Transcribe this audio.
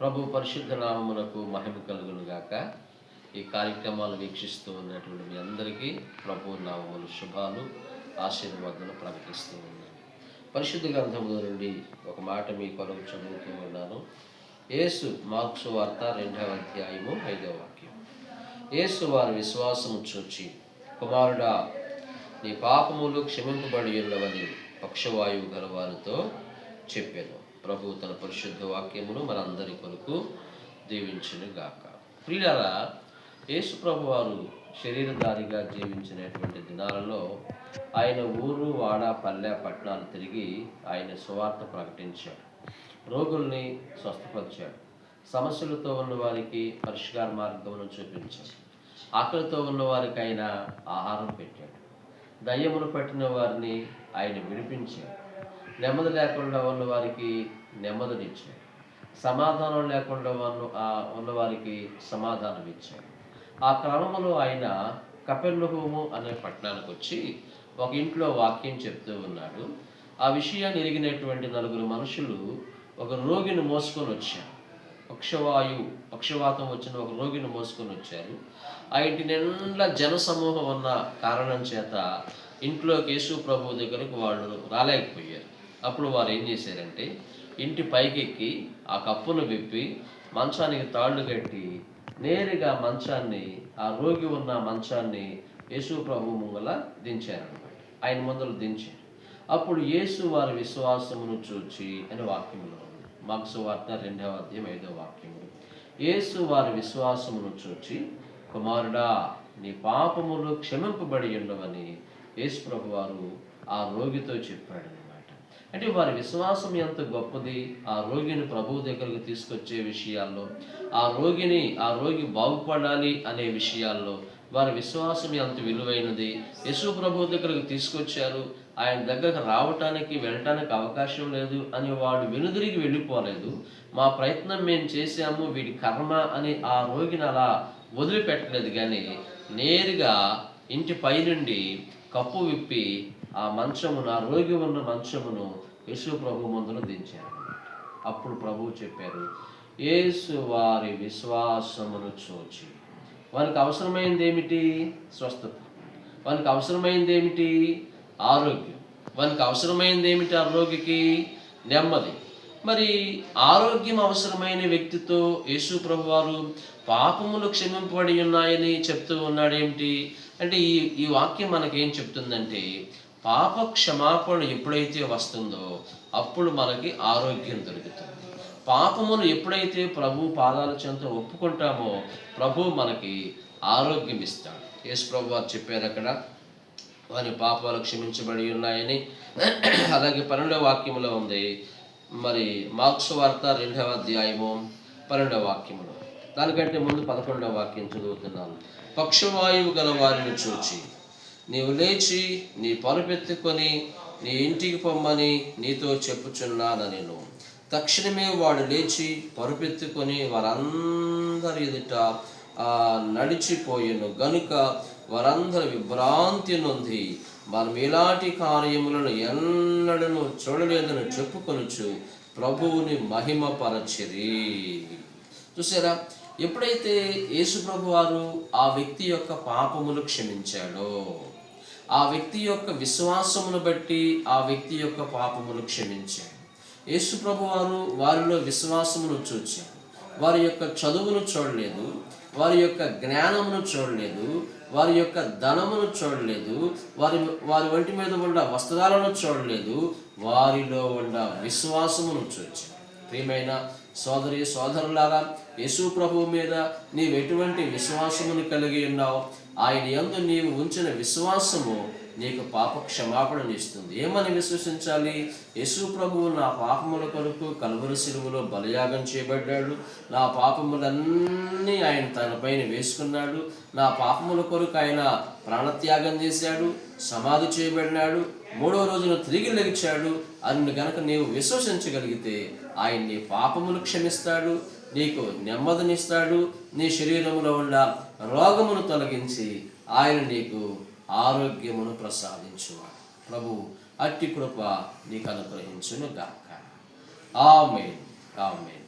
ప్రభు పరిశుద్ధ నామమునకు మహిమ కలుగును గాక ఈ కార్యక్రమాలు వీక్షిస్తూ ఉన్నటువంటి మీ అందరికీ ప్రభు నామములు శుభాలు ఆశీర్వాదాలు ప్రకటిస్తూ ఉన్నాను. పరిశుద్ధ గ్రంథముల నుండి ఒక మాట మీ కొరకు చదువుతూ ఉన్నాను. యేసు మార్క్స్ వార్త రెండవ అధ్యాయము ఐదవ వాక్యం. యేసు వారి విశ్వాసము చూచి కుమారుడా నీ పాపములు క్షమింపబడి ఉన్నవని పక్షవాయువు గల వారితో చెప్పాను. ప్రభు తన పరిశుద్ధ వాక్యమును మనందరి కొరకు దీవించును గాక ప్రియులారా యేసు ప్రభు వారు శరీరధారిగా జీవించినటువంటి దినాలలో ఆయన ఊరు వాడ పల్లె పట్టణాలు తిరిగి ఆయన సువార్త ప్రకటించాడు. రోగుల్ని స్వస్థపరిచాడు. సమస్యలతో ఉన్న వారికి పరిష్కార మార్గమును చూపించాడు. ఆకలితో ఉన్న వారికి ఆయన ఆహారం పెట్టాడు. దయ్యమును పట్టిన వారిని ఆయన విడిపించాడు. నెమ్మది లేకుండా ఉన్న వారికి నెమ్మదినిచ్చాడు సమాధానం లేకుండా ఉన్న ఉన్నవారికి సమాధానం ఇచ్చాడు. ఆ క్రమంలో ఆయన కపెర్నహూము అనే పట్టణానికి వచ్చి ఒక ఇంట్లో వాక్యం చెప్తూ ఉన్నాడు. ఆ విషయాన్ని ఎరిగినటువంటి నలుగురు మనుషులు ఒక రోగిని మోసుకొని వచ్చారు. పక్షవాయు పక్షవాతం వచ్చిన ఒక రోగిని మోసుకొని వచ్చారు. ఆ ఇంటి నిండా జనసమూహం ఉన్న కారణం చేత ఇంట్లోకి యేసు ప్రభు దగ్గరకు వాళ్ళు రాలేకపోయారు. అప్పుడు వారు ఏం చేశారంటే ఇంటి పైకెక్కి ఆ కప్పును విప్పి మంచానికి తాళ్ళు కట్టి నేరుగా మంచాన్ని ఆ రోగి ఉన్న మంచాన్ని యేసు ప్రభు ముంగల దించారనమాట ఆయన ముందర దించారు. అప్పుడు యేసు వారి విశ్వాసమును చూచి అని వాక్యంలో ఉంది. మార్క్సు వార్త రెండవ అధ్యాయం ఐదవ వాక్యములు యేసు వారి విశ్వాసమును చూచి కుమారుడా నీ పాపములు క్షమింపబడి ఉండవని యేసు ప్రభు వారు ఆ రోగితో చెప్పాడు అంటే వారి విశ్వాసం ఎంత గొప్పది? ఆ రోగిని ప్రభువు దగ్గరకు తీసుకొచ్చే విషయాల్లో ఆ రోగిని ఆ రోగి బాగుపడాలి అనే విషయాల్లో వారి విశ్వాసం ఎంత విలువైనది? యశు ప్రభు దగ్గరకు తీసుకొచ్చారు. ఆయన దగ్గరకు రావటానికి వెళ్ళటానికి అవకాశం లేదు అని వాడు వెనుదిరిగి వెళ్ళిపోలేదు. మా ప్రయత్నం మేము చేశాము వీడి కర్మ అని ఆ రోగిని అలా వదిలిపెట్టలేదు కానీ నేరుగా ఇంటి పైనుండి కప్పు విప్పి ఆ మంచమును ఆ రోగి ఉన్న మంచమును యేసు ప్రభు ముందును దించారు. అప్పుడు ప్రభువు చెప్పారు యేసు వారి విశ్వాసమును చూచి వానికి అవసరమైంది ఏమిటి స్వస్థత. వానికి అవసరమైంది ఏమిటి ఆరోగ్యం. వానికి అవసరమైంది ఏమిటి ఆ రోగికి? నెమ్మది. మరి ఆరోగ్యం అవసరమైన వ్యక్తితో యేసు ప్రభు వారు పాపములు క్షమింపబడి ఉన్నాయని చెప్తూ ఉన్నాడేమిటి? అంటే ఈ ఈ వాక్యం మనకేం చెప్తుందంటే పాప క్షమాపణ ఎప్పుడైతే వస్తుందో అప్పుడు మనకి ఆరోగ్యం దొరుకుతుంది. పాపమును ఎప్పుడైతే ప్రభు పాదాల చెంత ఒప్పుకుంటామో ప్రభు మనకి ఆరోగ్యం ఇస్తాడు. యేసు ప్రభు వారు చెప్పారు అక్కడ వారి పాపాలు క్షమించబడి ఉన్నాయని. అలాగే పన్నెండవ వాక్యములో ఉంది. మరి మార్క్స్ వార్త రెండవ అధ్యాయము పన్నెండవ వాక్యములో. దానికంటే ముందు పదకొండవ వాక్యం చదువుతున్నాను. పక్షవాయువు గల వారిని చూచి నీవు లేచి నీ పరుపెత్తుకొని నీ ఇంటికి పొమ్మని నీతో చెప్పుచున్నాను నేను తక్షణమే వాడు లేచి పరుపెత్తుకొని వారందరి ఎదుట నడిచిపోయాను. గనుక వారందరి విభ్రాంతి నొంది మనం ఇలాంటి కార్యములను ఎన్నడను చూడలేదని చెప్పుకొనుచు ప్రభువుని మహిమపరచిరి. చూసారా? ఎప్పుడైతే యేసు ప్రభు వారు ఆ వ్యక్తి యొక్క పాపములు క్షమించాడో ఆ వ్యక్తి యొక్క విశ్వాసమును బట్టి ఆ వ్యక్తి యొక్క పాపములు క్షమించాడు. యేసు ప్రభు వారు వారిలో విశ్వాసమును చూచారు. వారి యొక్క చదువును చూడలేదు. వారి యొక్క జ్ఞానమును చూడలేదు. వారి యొక్క ధనమును చూడలేదు. వారి వారి ఒంటి మీద ఉన్న వస్త్రాలను చూడలేదు. వారిలో ఉన్న విశ్వాసమును చూచారు. ప్రియమైన సోదరి సోదరులారా యేసు ప్రభువు మీద నీవు ఎటువంటి విశ్వాసమును కలిగి ఉన్నావు? ఆయన యందు నీవు ఉంచిన విశ్వాసము నీకు పాప క్షమాపణను ఇస్తుంది. ఏమని విశ్వసించాలి? యేసు ప్రభువు నా పాపముల కొరకు కలువరి సిలువలో బలయాగం చేయబడ్డాడు. నా పాపములన్నీ ఆయన తనపైన వేసుకున్నాడు. నా పాపముల కొరకు ఆయన ప్రాణత్యాగం చేశాడు. సమాధి చేయబడినాడు. మూడవ రోజున తిరిగి లెగిచాడు అని గనక నీవు విశ్వసించగలిగితే ఆయన నీ పాపములు క్షమిస్తాడు. నీకు నెమ్మదినిస్తాడు. నీ శరీరంలో ఉన్న రోగమును తొలగించి ఆయన నీకు ఆరోగ్యమును ప్రసాదించువాడు. ప్రభు అట్టి కృప నీకు అనుగ్రహించును గాక ఆమెన్. ఆమెన్.